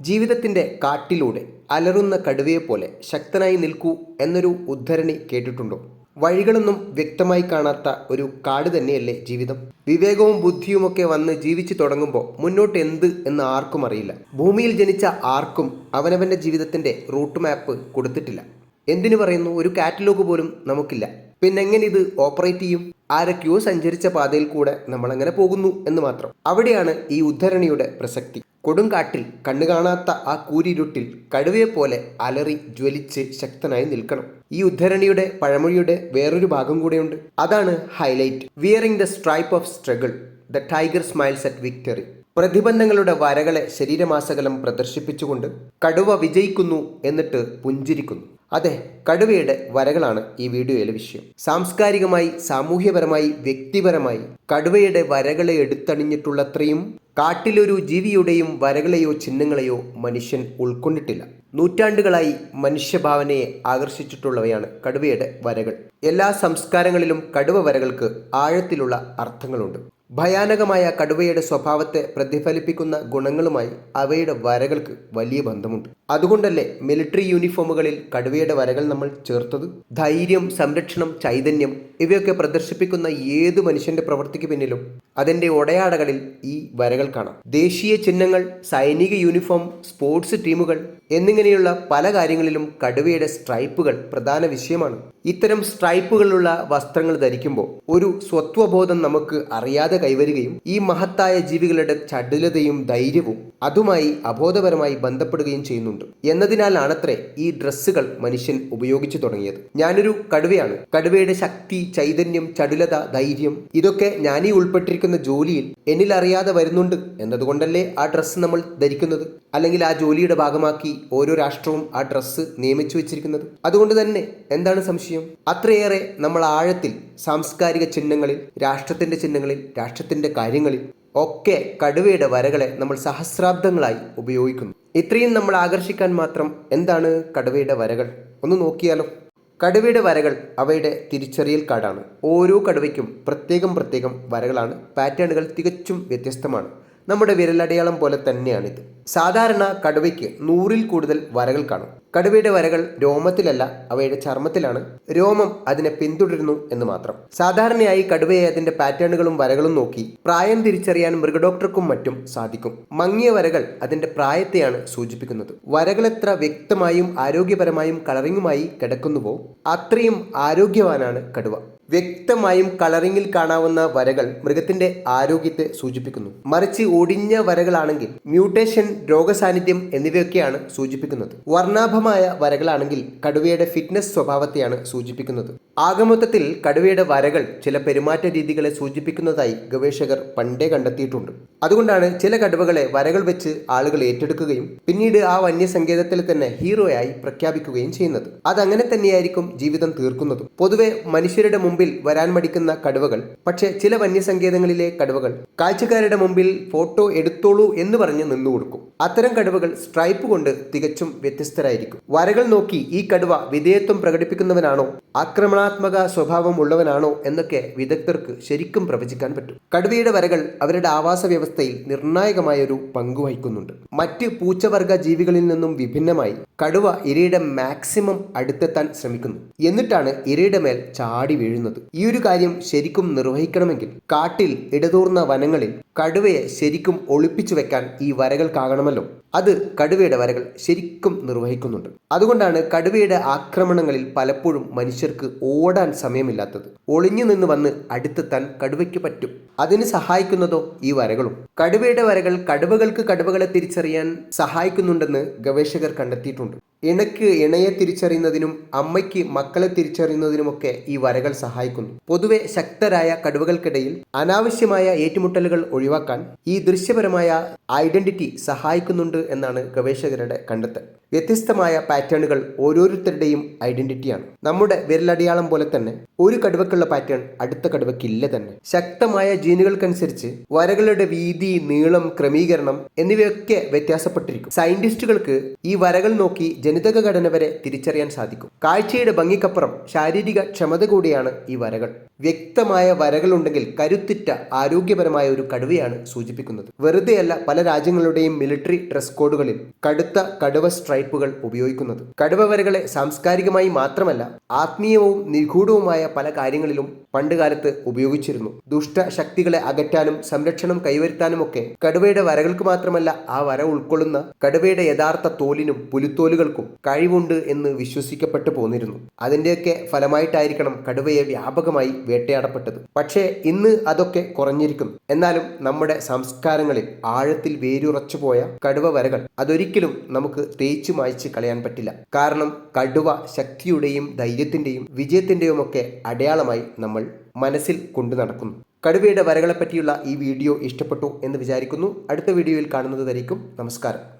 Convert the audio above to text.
ജീവിതത്തിന്റെ കാട്ടിലൂടെ അലറുന്ന കടുവയെപ്പോലെ ശക്തനായി നിൽക്കൂ എന്നൊരു ഉദ്ധരണി കേട്ടിട്ടുണ്ടോ? വഴികളൊന്നും വ്യക്തമായി കാണാത്ത ഒരു കാട് തന്നെയല്ലേ ജീവിതം? വിവേകവും ബുദ്ധിയുമൊക്കെ വന്ന് ജീവിച്ചു തുടങ്ങുമ്പോൾ മുന്നോട്ട് എന്ത് എന്ന് ആർക്കും അറിയില്ല. ഭൂമിയിൽ ജനിച്ച ആർക്കും അവനവന്റെ ജീവിതത്തിന്റെ റൂട്ട് മാപ്പ് കൊടുത്തിട്ടില്ല. എന്തിനു പറയുന്നു? ഒരു കാറ്റലോഗ് പോലും നമുക്കില്ല. പിന്നെ എങ്ങനെ ഇത് ഓപ്പറേറ്റ് ചെയ്യും? ആരൊക്കെയോ സഞ്ചരിച്ച പാതയിൽ കൂടെ നമ്മളങ്ങനെ പോകുന്നു എന്ന് മാത്രം. അവിടെയാണ് ഈ ഉദ്ധരണിയുടെ പ്രസക്തി. കൊടുങ്കാട്ടിൽ കണ്ണു കാണാത്ത ആ കൂരിരുട്ടിൽ കടുവയെപ്പോലെ അലറി ജ്വലിച്ച് ശക്തനായി നിൽക്കണം. ഈ ഉദ്ധരണിയുടെ പഴമൊഴിയുടെ വേറൊരു ഭാഗം കൂടെയുണ്ട്. അതാണ് highlight. Wearing the stripe of struggle the tiger smiles at victory. പ്രതിബന്ധങ്ങളുടെ വരകളെ ശരീരമാസകലം പ്രദർശിപ്പിച്ചുകൊണ്ട് കടുവ വിജയിക്കുന്നു എന്നിട്ട് പുഞ്ചിരിക്കുന്നു. അതെ കടുവയുടെ വരകളാണ് ഈ വീഡിയോയിലെ വിഷയം. സാംസ്കാരികമായി സാമൂഹ്യപരമായി വ്യക്തിപരമായി കടുവയുടെ വരകളെ എടുത്തണിഞ്ഞിട്ടുള്ളത്രയും കാട്ടിലൊരു ജീവിയുടെയും വരകളെയോ ചിഹ്നങ്ങളെയോ മനുഷ്യൻ ഉൾക്കൊണ്ടിട്ടില്ല. നൂറ്റാണ്ടുകളായി മനുഷ്യഭാവനയെ ആകർഷിച്ചിട്ടുള്ളവയാണ് കടുവയുടെ വരകൾ. എല്ലാ സംസ്കാരങ്ങളിലും കടുവ വരകൾക്ക് ആഴത്തിലുള്ള അർത്ഥങ്ങളുണ്ട്. ഭയാനകമായ കടുവയുടെ സ്വഭാവത്തെ പ്രതിഫലിപ്പിക്കുന്ന ഗുണങ്ങളുമായി അവയുടെ വരകൾക്ക് വലിയ ബന്ധമുണ്ട്. അതുകൊണ്ടല്ലേ മിലിറ്ററി യൂണിഫോമുകളിൽ കടുവയുടെ വരകൾ നമ്മൾ ചേർത്തത്? ധൈര്യം സംരക്ഷണം ചൈതന്യം ഇവയൊക്കെ പ്രദർശിപ്പിക്കുന്ന ഏത് മനുഷ്യന്റെ പ്രവൃത്തിക്ക് പിന്നിലും അതിന്റെ ഒടയാടകളിൽ ഈ വരകൾ കാണാം. ദേശീയ ചിഹ്നങ്ങൾ സൈനിക യൂണിഫോം സ്പോർട്സ് ടീമുകൾ എന്നിങ്ങനെയുള്ള പല കാര്യങ്ങളിലും കടുവയുടെ സ്ട്രൈപ്പുകൾ പ്രധാന വിഷയമാണ്. ഇത്തരം സ്ട്രൈപ്പുകളുള്ള വസ്ത്രങ്ങൾ ധരിക്കുമ്പോൾ ഒരു സ്വത്വബോധം നമുക്ക് അറിയാതെ കൈവരികയും ഈ മഹത്തായ ജീവികളുടെ ചടുലതയും ധൈര്യവും അതുമായി അബോധപരമായി ബന്ധപ്പെടുകയും ചെയ്യുന്നുണ്ട്. എന്നതിനാലാണത്രേ ഈ ഡ്രസ്സുകൾ മനുഷ്യൻ ഉപയോഗിച്ചു തുടങ്ങിയത്. ഞാനൊരു കടുവയാണ്. കടുവയുടെ ശക്തി ചൈതന്യം ചടുലത ധൈര്യം ഇതൊക്കെ ഞാനീ ഉൾപ്പെട്ടിരിക്കുന്ന ജോലിയിൽ എന്നിൽ അറിയാതെ വരുന്നുണ്ട് എന്നതുകൊണ്ടല്ലേ ആ ഡ്രസ്സ് നമ്മൾ ധരിക്കുന്നത്? അല്ലെങ്കിൽ ആ ജോലിയുടെ ഭാഗമാക്കി ഓരോ രാഷ്ട്രവും ആ ഡ്രസ്സ് നിയമിച്ചു വെച്ചിരിക്കുന്നത്? അതുകൊണ്ട് തന്നെ എന്താണ് സംശയം? അത്രയേറെ നമ്മൾ ആഴത്തിൽ സാംസ്കാരിക ചിഹ്നങ്ങളിൽ രാഷ്ട്രത്തിന്റെ ചിഹ്നങ്ങളിൽ രാഷ്ട്രത്തിന്റെ കാര്യങ്ങളിൽ ഒക്കെ കടുവയുടെ വരകളെ നമ്മൾ സഹസ്രാബ്ദങ്ങളായി ഉപയോഗിക്കുന്നു. ഇത്രയും നമ്മൾ ആകർഷിക്കാൻ മാത്രം എന്താണ് കടുവയുടെ വരകൾ? ഒന്ന് നോക്കിയാലോ. കടുവയുടെ വരകൾ അവയുടെ തിരിച്ചറിയൽ കാർഡാണ് ഓരോ കടുവയ്ക്കും പ്രത്യേകം പ്രത്യേകം വരകളാണ്. പാറ്റേണുകൾ തികച്ചും വ്യത്യസ്തമാണ്. നമ്മുടെ വിരലടയാളം പോലെ തന്നെയാണിത്. സാധാരണ കടുവയ്ക്ക് നൂറിൽ കൂടുതൽ വരകൾ കാണും. കടുവയുടെ വരകൾ രോമത്തിലല്ല അവയുടെ ചർമ്മത്തിലാണ്. രോമം അതിനെ പിന്തുടരുന്നു എന്ന് മാത്രം. സാധാരണയായി കടുവയെ അതിന്റെ പാറ്റേണുകളും വരകളും നോക്കി പ്രായം തിരിച്ചറിയാൻ മൃഗഡോക്ടർക്കും മറ്റും സാധിക്കും. മങ്ങിയ വരകൾ അതിന്റെ പ്രായത്തെയാണ് സൂചിപ്പിക്കുന്നത്. വരകൾ എത്ര വ്യക്തമായും ആരോഗ്യപരമായും കളറിങ്ങുമായി കിടക്കുന്നുവോ അത്രയും ആരോഗ്യവാനാണ് കടുവ. വ്യക്തമായും കളറിങ്ങിൽ കാണാവുന്ന വരകൾ മൃഗത്തിന്റെ ആരോഗ്യത്തെ സൂചിപ്പിക്കുന്നു. മറിച്ച് ഒടിഞ്ഞ വരകളാണെങ്കിൽ മ്യൂട്ടേഷൻ രോഗസാന്നിധ്യം എന്നിവയൊക്കെയാണ് സൂചിപ്പിക്കുന്നത്. വർണാഭമായ വരകളാണെങ്കിൽ കടുവയുടെ ഫിറ്റ്നസ് സ്വഭാവത്തെയാണ് സൂചിപ്പിക്കുന്നത്. ആകമൊത്തത്തിൽ കടുവയുടെ വരകൾ ചില പെരുമാറ്റ രീതികളെ സൂചിപ്പിക്കുന്നതായി ഗവേഷകർ പണ്ടേ കണ്ടെത്തിയിട്ടുണ്ട്. അതുകൊണ്ടാണ് ചില കടുവകളെ വരകൾ വെച്ച് ആളുകൾ ഏറ്റെടുക്കുകയും പിന്നീട് ആ വന്യസങ്കേതത്തിൽ തന്നെ ഹീറോയായി പ്രഖ്യാപിക്കുകയും ചെയ്യുന്നത്. അതങ്ങനെ തന്നെയായിരിക്കും ജീവിതം തീർക്കുന്നതും. പൊതുവെ മനുഷ്യരുടെ മുമ്പിൽ വരാൻ മടിക്കുന്ന കടുവകൾ പക്ഷേ ചില വന്യസങ്കേതങ്ങളിലെ കടുവകൾ കാഴ്ചക്കാരുടെ മുമ്പിൽ ഫോട്ടോ എടുത്തോളൂ എന്ന് പറഞ്ഞ് നിന്നു കൊടുക്കും. അത്തരം കടുവകൾ സ്ട്രൈപ്പ് കൊണ്ട് തികച്ചും വ്യത്യസ്തരായിരിക്കും. വരകൾ നോക്കി ഈ കടുവ വിധേയത്വം പ്രകടിപ്പിക്കുന്നവനാണോ? ആക്രമണാത്മക സ്വഭാവം ഉള്ളവനാണോ എന്നൊക്കെ വിദഗ്ധർക്ക് ശരിക്കും പ്രവചിക്കാൻ പറ്റും. കടുവയുടെ വരകൾ അവരുടെ ആവാസ വ്യവസ്ഥയിൽ നിർണായകമായൊരു പങ്ക് വഹിക്കുന്നുണ്ട്. മറ്റ് പൂച്ചവർഗ ജീവികളിൽ നിന്നും വിഭിന്നമായി കടുവ ഇരയുടെ മാക്സിമം അടുത്തെത്താൻ ശ്രമിക്കുന്നു. എന്നിട്ടാണ് ഇരയുടെ മേൽ ചാടി വീഴുന്നത്. ഈ ഒരു കാര്യം ശരിക്കും നിർവഹിക്കണമെങ്കിൽ കാട്ടിൽ ഇടതൂർന്ന വനങ്ങളിൽ കടുവയെ ശരിക്കും ഒളിപ്പിച്ചു വെക്കാൻ ഈ വരകൾക്കാകണമല്ലോ അത് കടുവയുടെ വരകൾ ശരിക്കും നിർവഹിക്കുന്നുണ്ട്. അതുകൊണ്ടാണ് കടുവയുടെ ആക്രമണങ്ങളിൽ പലപ്പോഴും മനുഷ്യർക്ക് ഓടാൻ സമയമില്ലാത്തത്. ഒളിഞ്ഞു നിന്ന് വന്ന് അടുത്തെത്താൻ കടുവയ്ക്ക് പറ്റും. അതിന് സഹായിക്കുന്നതോ ഈ വരകളും. കടുവയുടെ വരകൾ കടുവകൾക്ക് കടുവകളെ തിരിച്ചറിയാൻ സഹായിക്കുന്നുണ്ടെന്ന് ഗവേഷകർ കണ്ടെത്തിയിട്ടുണ്ട്. ഇണയ്ക്ക് ഇണയെ തിരിച്ചറിയുന്നതിനും അമ്മയ്ക്ക് മക്കളെ തിരിച്ചറിയുന്നതിനുമൊക്കെ ഈ വരകൾ സഹായിക്കുന്നു. പൊതുവെ ശക്തരായ കടുവകൾക്കിടയിൽ അനാവശ്യമായ ഏറ്റുമുട്ടലുകൾ ഒഴിവാക്കാൻ ഈ ദൃശ്യപരമായ ഐഡന്റിറ്റി സഹായിക്കുന്നുണ്ട് എന്നാണ് ഗവേഷകരുടെ കണ്ടെത്തൽ. വ്യത്യസ്തമായ പാറ്റേണുകൾ ഓരോരുത്തരുടെയും ഐഡന്റിറ്റിയാണ്. നമ്മുടെ വിരലടയാളം പോലെ തന്നെ ഒരു കടുവക്കുള്ള പാറ്റേൺ അടുത്ത കടുവക്കില്ല തന്നെ. ശക്തമായ ജീനുകൾക്കനുസരിച്ച് വരകളുടെ വീതി നീളം ക്രമീകരണം എന്നിവയൊക്കെ വ്യത്യാസപ്പെട്ടിരിക്കും. സയന്റിസ്റ്റുകൾക്ക് ഈ വരകൾ നോക്കി ജനിതക ഘടന വരെ തിരിച്ചറിയാൻ സാധിക്കും. കാഴ്ചയുടെ ഭംഗിക്കപ്പുറം ശാരീരിക ക്ഷമത കൂടിയാണ് ഈ വരകൾ. വ്യക്തമായ വരകളുണ്ടെങ്കിൽ കരുത്തിറ്റ ആരോഗ്യപരമായ ഒരു കടുവയാണ് സൂചിപ്പിക്കുന്നത്. വെറുതെയല്ല പല രാജ്യങ്ങളുടെയും മിലിറ്ററി ഡ്രസ് കോഡുകളിൽ കടുത്ത കടുവ സ്ട്രൈപ്പുകൾ ഉപയോഗിക്കുന്നത്. കടുവ വരകളെ സാംസ്കാരികമായി മാത്രമല്ല ആത്മീയവും നിഗൂഢവുമായ പല കാര്യങ്ങളിലും പണ്ടുകാലത്ത് ഉപയോഗിച്ചിരുന്നു. ദുഷ്ട ശക്തികളെ അകറ്റാനും സംരക്ഷണം കൈവരുത്താനുമൊക്കെ കടുവയുടെ വരകൾക്ക് മാത്രമല്ല ആ വര ഉൾക്കൊള്ളുന്ന കടുവയുടെ യഥാർത്ഥ തോലിനും പുലിത്തോലുകൾക്കും കഴിവുണ്ട് എന്ന് വിശ്വസിക്കപ്പെട്ടു പോന്നിരുന്നു. അതിന്റെയൊക്കെ ഫലമായിട്ടായിരിക്കണം കടുവയെ വ്യാപകമായി വേട്ടയാടപ്പെട്ടത്. പക്ഷേ ഇന്ന് അതൊക്കെ കുറഞ്ഞിരിക്കുന്നു. എന്നാലും നമ്മുടെ സംസ്കാരങ്ങളിൽ ആഴത്തിൽ വേരുറച്ചു പോയ കടുവ വരകൾ അതൊരിക്കലും നമുക്ക് തേച്ചു മായ്ച്ച് കളയാൻ പറ്റില്ല. കാരണം കടുവ ശക്തിയുടെയും ധൈര്യത്തിന്റെയും വിജയത്തിന്റെയും ഒക്കെ അടയാളമായി നമ്മൾ മനസ്സിൽ കൊണ്ടു നടക്കുന്നു. കടുവയുടെ വരകളെപ്പറ്റിയുള്ള ഈ വീഡിയോ ഇഷ്ടപ്പെട്ടു എന്ന് വിചാരിക്കുന്നു. അടുത്ത വീഡിയോയിൽ കാണുന്നത് നമസ്കാരം.